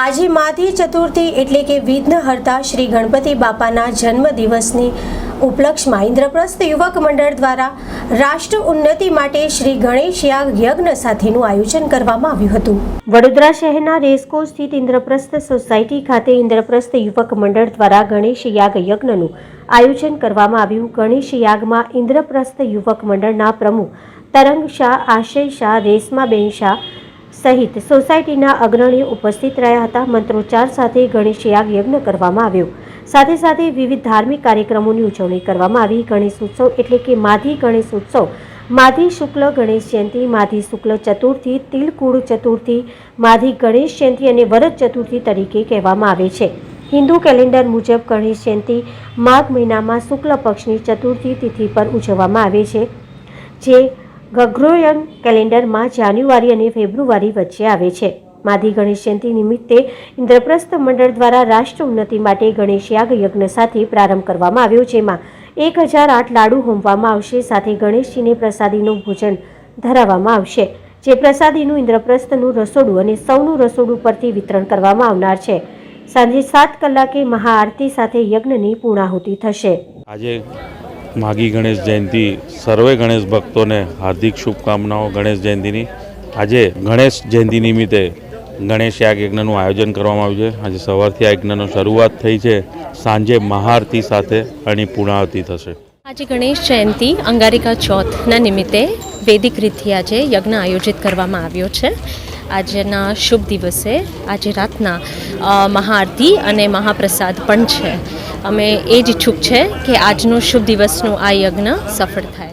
આજે માધી ચતુર્થી એટલે કે વિઘ્નહર્તા શ્રી ગણપતિ બાપાના જન્મદિવસની ઉપલક્ષમાં ઇન્દ્રપ્રસ્થ યુવક મંડળ દ્વારા રાષ્ટ્ર ઉન્નતિ માટે શ્રી ગણેશ યાગ યજ્ઞ સાથેનું આયોજન કરવામાં આવ્યું હતું. વડોદરા શહેરના રેસકો સ્થિત ઇન્દ્રપ્રસ્થ સોસાયટી ખાતે ઇન્દ્રપ્રસ્થ યુવક મંડળ દ્વારા ગણેશ યાગ યજ્ઞનું આયોજન કરવામાં આવ્યું. ગણેશ યાગમાં ઇન્દ્રપ્રસ્થ યુવક મંડળના પ્રમુખ તરંગ શાહ, આશય શાહ, રેશમાબેન શાહ સહિત સોસાયટીના અગ્રણીઓ ઉપસ્થિત રહ્યા હતા. મંત્રોચ્ચાર સાથે ગણેશ યાગ યજ્ઞ કરવામાં આવ્યો. સાથે સાથે વિવિધ ધાર્મિક કાર્યક્રમોની ઉજવણી કરવામાં આવી. ગણેશ ઉત્સવ એટલે કે માધી ગણેશ ઉત્સવ. માધી શુક્લ ગણેશ જયંતિ, માધી શુક્લ ચતુર્થી તિલકુળ ચતુર્થી, માધી ગણેશ જયંતિ અને વરદ ચતુર્થી તરીકે કહેવામાં આવે છે. હિન્દુ કેલેન્ડર મુજબ ગણેશ જયંતિ માઘ મહિનામાં શુક્લ પક્ષની ચતુર્થી તિથિ પર ઉજવવામાં આવે છે. જે ગગ્રોયન કેલેન્ડરમાં જાન્યુઆરી અને ફેબ્રુઆરી વચ્ચે આવે છે. માધી ગણેશ જયંતિ નિમિત્તે ઇન્દ્રપ્રસ્થ મંડળ દ્વારા રાષ્ટ્ર ઉન્નતિ માટે ગણેશ યાગ યજ્ઞ સાથે પ્રારંભ કરવામાં આવ્યો, જેમાં એક હજાર આઠ લાડુ હોમવામાં આવશે, સાથે ગણેશજીને પ્રસાદીનું ભોજન ધરાવવામાં આવશે. જે પ્રસાદીનું ઇન્દ્રપ્રસ્થનું રસોડું અને સૌનું રસોડું પરથી વિતરણ કરવામાં આવનાર છે. સાંજે સાત કલાકે મહાઆરતી સાથે યજ્ઞની પૂર્ણાહુતિ થશે. આજે માગી ગણેશ જયંતિ, સર્વે ગણેશ ભક્તોને હાર્દિક શુભકામનાઓ ગણેશ જયંતિની. આજે ગણેશ જયંતિ નિમિત્તે ગણેશ યાગ યજ્ઞનું આયોજન કરવામાં આવ્યું છે. આજે સવારથી આ યજ્ઞનો શરૂઆત થઈ છે. સાંજે મહાઆરતી સાથે આની પૂર્ણાહુતિ થશે. આજે ગણેશ જયંતિ અંગારિકા ચોથના નિમિત્તે વૈદિક રીતથી આજે યજ્ઞ આયોજિત કરવામાં આવ્યો છે. આજના શુભ દિવસે આજે રાતના મહાઆરતી અને મહાપ્રસાદ પણ છે. અમે એ જ ઈચ્છુક છે કે આજનો શુભ દિવસનું આ યજ્ઞ સફળ થાય.